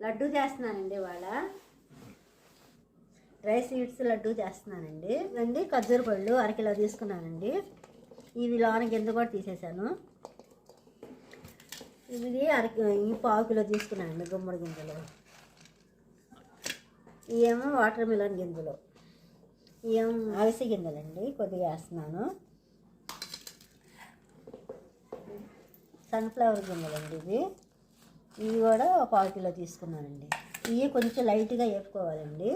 లడ్డు చేస్తున్నానండి ఇవాళ. Dry sweets laddu చేస్తున్నానండి. ఇవండి ఖర్జూర పళ్ళు అరకిలో తీసుకున్నానండి. ఇవి లోన గింజ కూడా తీసేసాను ఇది అరకి ఈ పావు కిలో తీసుకున్నానండి గుమ్మడి గింజలు. ఇవేమో వాటర్ మిలన్ గింజలు. ఇవేమో అవిసె గింజలండి కొద్దిగా వేస్తున్నాను. సన్ఫ్లవర్ గింజలండి ఇవి. ఇవి కూడా ఒక పావు కిలో తీసుకున్నానండి. ఇవి కొంచెం లైట్గా వేపుకోవాలండి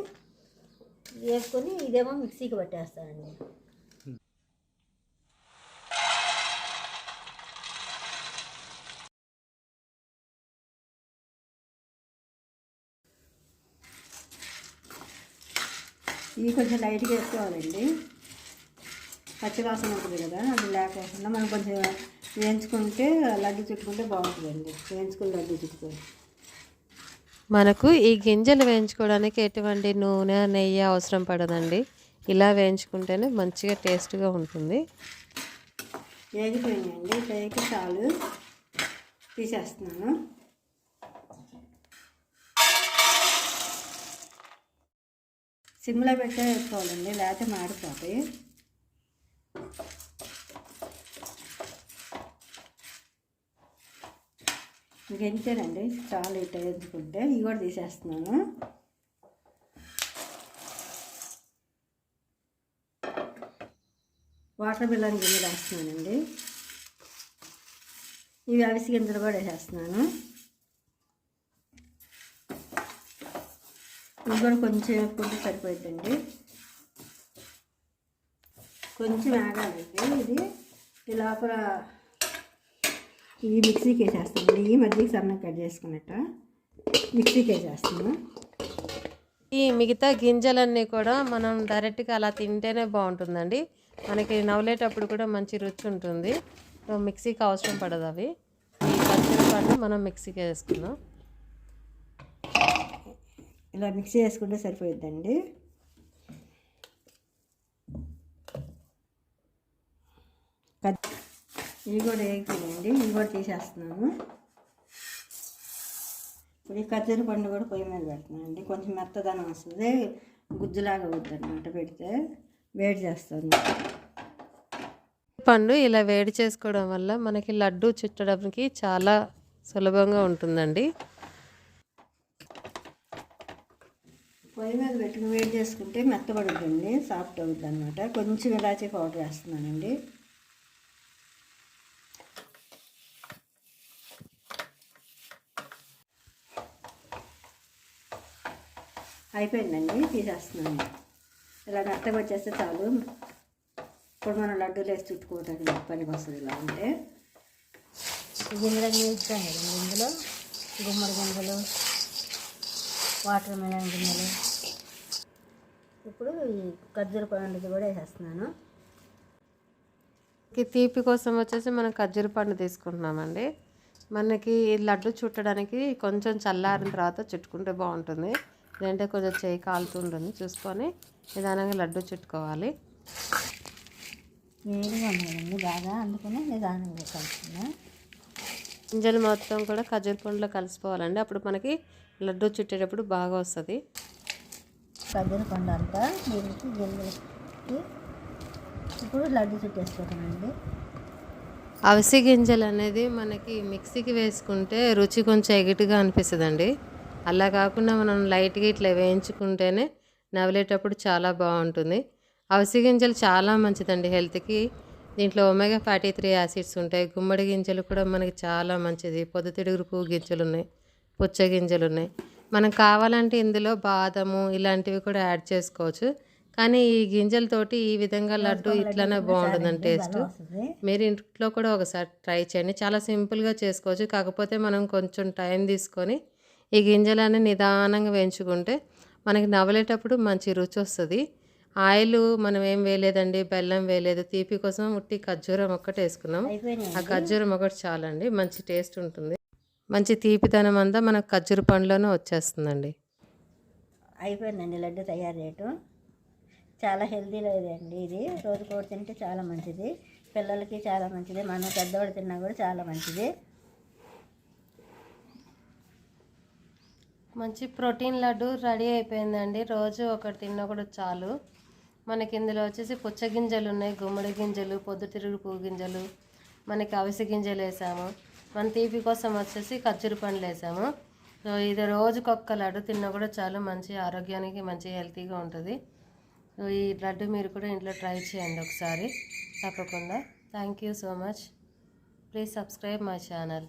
వేపుకొని ఇదేమో మిక్సీకి పట్టేస్తానండి. ఇవి కొంచెం లైట్గా వేసుకోవాలండి పచ్చివాసన ఉంటుంది కదా అది లేకుండా మనం కొంచెం వేయించుకుంటే లడ్డు చుట్టుకుంటే బాగుంటుందండి. వేయించుకుని లడ్డు చుట్టుకొని మనకు ఈ గింజలు వేయించుకోవడానికి ఎటువంటి నూనె నెయ్యి అవసరం పడదండి. ఇలా వేయించుకుంటేనే మంచిగా టేస్ట్గా ఉంటుంది. వేగిపోయినాయండి. వేగి చాలు. తీసేస్తున్నాను. సిమ్లో పెట్టే వేసుకోవాలండి. లేకపోతే మాడిపోతాయి. ఇంకెంతేనండి చాలా ఇట్లా వేసుకుంటే ఇవి కూడా తీసేస్తున్నాను. వాటర్ బిల్లని గింజలు వేస్తున్నానండి ఇవి అవిసి గింజలు కూడా వేసేస్తున్నాను. ఇవి కూడా కొంచెం వేసుకుంటే సరిపోతుందండి కొంచెం ఆగాలండి ఇది ఈ లోపల ఇవి మిక్సీకి వేసేస్తానండి ఈ మధ్యకి సన్నగా కట్ చేసుకున్నట్ట. మిక్సీకి వేసేస్తాను ఈ మిగతా గింజలన్నీ కూడా మనం డైరెక్ట్గా అలా తింటేనే బాగుంటుందండి. మనకి నవ్వులేటప్పుడు కూడా మంచి రుచి ఉంటుంది. సో మిక్సీకి అవసరం పడదు అవి. ఈ పండు మనం మిక్సీకి వేసుకుందాం ఇలా మిక్సీ చేసుకుంటే సరిపోయిద్దండి కట్- ఇవి కూడా వేగిపోయాయండి ఇవి కూడా తీసేస్తున్నాను. ఇప్పుడు ఈ ఖర్జూర పండు కూడా పొయ్యి మీద పెడుతున్నాను అండి కొంచెం మెత్తదనం వస్తుంది. గుజ్జులాగా అవుతుంది అనమాట పెడితే. వేడి చేస్తాను పండు ఇలా వేడి చేసుకోవడం వల్ల మనకి లడ్డు చుట్టడానికి చాలా సులభంగా ఉంటుందండి. పొయ్యి మీద పెట్టుకుని వేడి చేసుకుంటే మెత్తబడుతుంది సాఫ్ట్ అవుతుంది అనమాట కొంచెం ఇలాచీ పౌడర్ వేస్తున్నానండి. అయిపోయిందండి తీసేస్తున్నాను. ఇలా మెత్తగా వచ్చేస్తే చాలు. ఇప్పుడు మనం లడ్డూలు వేసి చుట్టుకోవడానికి పనికి వస్తుంది ఇలా ఉంటే. గింజలు వేస్తాం కదా ఇందులో గుమ్మడి గింజలు వాటర్ మెలన్ గిన్నెలు ఇప్పుడు ఈ ఖర్జూర పండుగ కూడా వేసేస్తున్నాను. తీపి కోసం వచ్చేసి మనం ఖర్జూర పండు తీసుకుంటున్నామండి. మనకి ఈ లడ్డు చుట్టడానికి కొంచెం చల్లారిన తర్వాత చుట్టుకుంటే బాగుంటుంది. లేదంటే కొంచెం చేయి కాలుతుంటుంది చూసుకొని నిదానంగా లడ్డు చుట్టుకోవాలి. వేడిగా బాగా అందుకని నిదానంగా కలుపుతున్నా. గింజలు మొత్తం కూడా ఖర్జూర పండులో కలిసిపోవాలండి. అప్పుడు మనకి లడ్డు చుట్టేటప్పుడు బాగా వస్తుంది. ఖర్జూర పండు అంతా దీనికి గింజలకి ఇప్పుడు లడ్డు చుట్టేసుకుంటానండి అవిసె గింజలు అనేది మనకి మిక్సీకి వేసుకుంటే రుచి కొంచెం ఎగిటిగా అనిపిస్తుందండి. అలా కాకుండా మనం లైట్గా ఇట్లా వేయించుకుంటేనే నవ్వులేటప్పుడు చాలా బాగుంటుంది. అవిసె గింజలు చాలా మంచిదండి హెల్త్కి. దీంట్లో ఒమేగా ఫార్టీ త్రీ యాసిడ్స్ ఉంటాయి. గుమ్మడి గింజలు కూడా మనకి చాలా మంచిది. పొద్దుతిడుగురు పువ్వు గింజలు ఉన్నాయి పుచ్చ గింజలు ఉన్నాయి మనం కావాలంటే ఇందులో బాదము ఇలాంటివి కూడా యాడ్ చేసుకోవచ్చు. కానీ ఈ గింజలతోటి ఈ విధంగా లడ్డు ఇట్లానే బాగుంటుందండి టేస్ట్. మీరు ఇంట్లో కూడా ఒకసారి ట్రై చేయండి. చాలా సింపుల్గా చేసుకోవచ్చు. కాకపోతే మనం కొంచెం టైం తీసుకొని ఈ గింజలన్నీ నిదానంగా వేయించుకుంటే మనకి నవ్వలేటప్పుడు మంచి రుచి వస్తుంది. ఆయిల్ మనం ఏం వేయలేదండి బెల్లం వేయలేదు తీపి కోసం ఉట్టి ఖర్జూరం ఒక్కటి వేసుకున్నాం. ఆ ఖర్జూరం ఒకటి చాలండి మంచి టేస్ట్ ఉంటుంది. మంచి తీపిదనం అంతా మనకు ఖర్జూర పండులోనే వచ్చేస్తుందండి. అయిపోయిందండి లడ్డు తయారు చేయటం చాలా హెల్తీ లేదండి ఇది. రోజు కూడా తింటే చాలా మంచిది. పిల్లలకి చాలా మంచిది. మనం పెద్దవాడు తిన్నా కూడా చాలా మంచిది. మంచి ప్రోటీన్ లడ్డు రెడీ అయిపోయిందండి. రోజు ఒకటి తిన్నా కూడా చాలు. మనకి ఇందులో వచ్చేసి పుచ్చగింజలు ఉన్నాయి. గుమ్మడి గింజలు పొద్దుతిరుగుడు పువ్వు గింజలు మనకి అవిసె గింజలు వేసాము. మన తీపి కోసం వచ్చేసి ఖర్జూరు పండ్లు వేసాము. సో ఇది రోజుకొక్క లడ్డు తిన్నా కూడా చాలు. మంచి ఆరోగ్యానికి మంచి హెల్తీగా ఉంటుంది. సో ఈ లడ్డు మీరు కూడా ఇంట్లో ట్రై చేయండి ఒకసారి. తప్పకుండా. Thank you so much. Please subscribe my channel.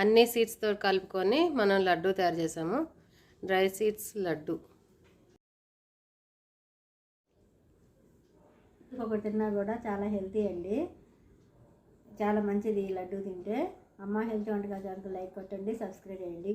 అన్ని సీడ్స్తో కలుపుకొని మనం లడ్డు తయారు చేసాము. Dry seeds laddu. ఒకటి తిన్నా కూడా చాలా హెల్తీ అండి. చాలా మంచిది ఈ లడ్డు తింటే. అమ్మ హెల్త్ వంటకాలు లైక్ కొట్టండి సబ్స్క్రైబ్ చేయండి.